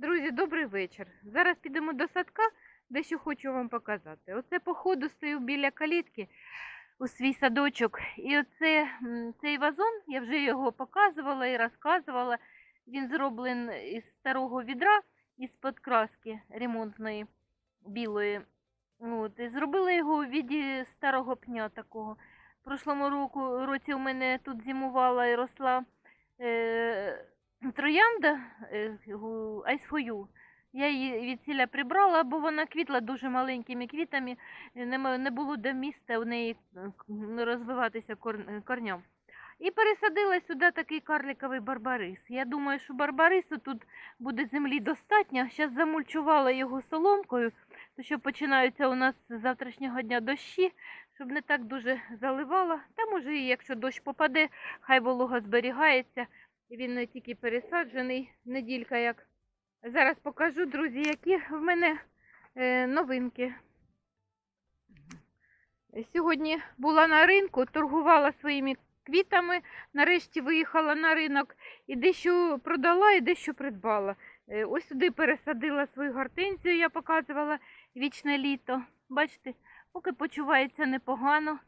Друзі, добрий вечір. Зараз підемо до садка, дещо хочу вам показати. Оце по ходу стою біля калітки у свій садочок. І оце цей вазон, я вже його показувала і розказувала. Він зроблений із старого відра, із-под краски ремонтної білої. От, і зробила його у віді старого пня такого. В прошлому року, році у мене тут зимувала і росла е, троянда е, гу- Я її від ціля прибрала, бо вона квітла дуже маленькими квітами, не, було де місця у неї е, м, розвиватися е, корням. І пересадила сюди такий карликовий барбарис. Я думаю, що барбарису тут буде землі достатньо. Зараз замульчувала його соломкою, то що починаються у нас з завтрашнього дня дощі, щоб не так дуже заливала. Та може, і якщо дощ попаде, хай волога зберігається. І Він не тільки пересаджений, неділька як. Зараз покажу, друзі, які в мене е, новинки. Сьогодні була на ринку, торгувала своїми квітами, нарешті виїхала на ринок і дещо продала, і дещо придбала. Е, Ось сюди пересадила свою гортензію, я показувала вічне літо. Бачите, поки почувається непогано.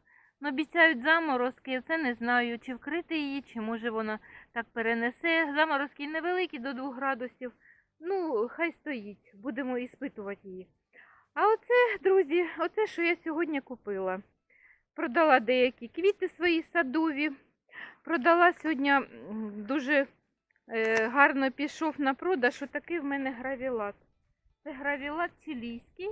Обіцяють заморозки, це не знаю, чи вкрити її, чи може вона так перенесе. Заморозки невеликі до 2 градусів. Ну, хай стоїть, будемо іспитувати її. А оце, друзі, оце, що я сьогодні купила. Продала деякі квіти свої садові. Продала сьогодні дуже е, гарно пішов на продаж. Отакий в мене гравілат. Це гравілат чилійський.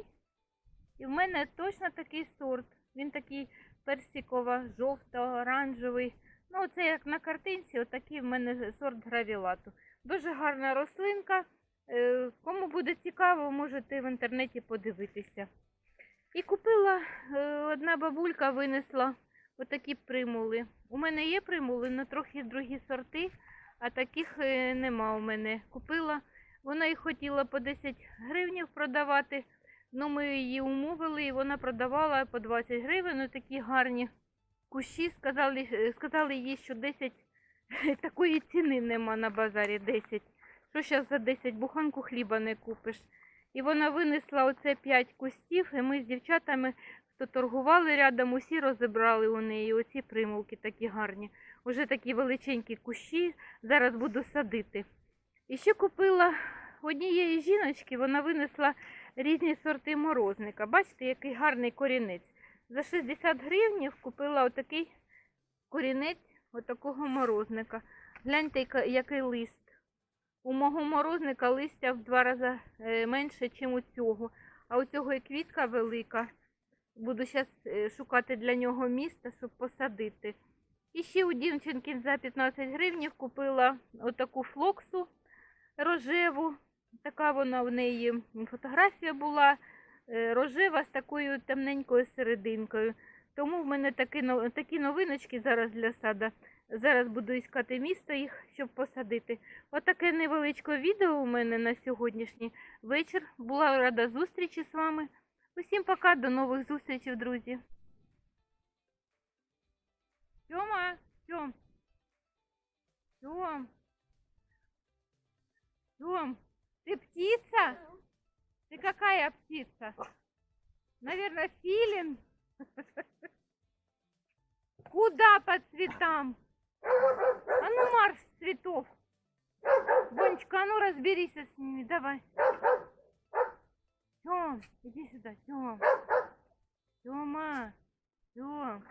І в мене точно такий сорт. Він такий персиково-жовто-оранжевий. Ну, це як на картинці, отакий в мене сорт гравілату. Дуже гарна рослинка. Е, Кому буде цікаво, можете в інтернеті подивитися. І купила е, одна бабулька винесла отакі примули. У мене є примули, але трохи другі сорти, а таких е, нема у мене. Купила, вона їх хотіла по 10 гривнів продавати. Ну, ми її умовили, і вона продавала по 20 гривень. Ну, такі гарні кущі. Сказали, е, сказали їй, що 10 такої ціни нема на базарі 10. Що зараз за 10 буханку хліба не купиш. І вона винесла оце 5 кустів, і ми з дівчатами, хто торгували рядом, усі розібрали у неї оці примулки такі гарні. Уже такі величенькі кущі. Зараз буду садити. І ще купила однієї жіночки, вона винесла різні сорти морозника. Бачите, який гарний корінець. За 60 гривнів купила отакий корінець отакого морозника. Гляньте, який лист. У мого морозника листя в два рази е, менше, ніж у цього. А у цього і квітка велика. Буду зараз шукати для нього місце, щоб посадити. І ще у дівчинки за 15 гривнів купила отаку флоксу рожеву. Така вона в неї фотографія була е, рожева з такою темненькою серединкою. Тому в мене такі, такі новиночки зараз для сада. Зараз буду іскати місто їх, щоб посадити. Отаке невеличке відео у мене на сьогоднішній вечір. Була рада зустрічі з вами. Усім пока, до нових зустрічей, друзі. Тьома, Тьом. Тьом. Тьом, ты птица? Ты какая птица? Наверное, филин. Куда по цветам? А ну марш с цветов. Бонечка, а ну разберись с ними, давай. Тём, иди сюда, Тём. Тёма, Тём.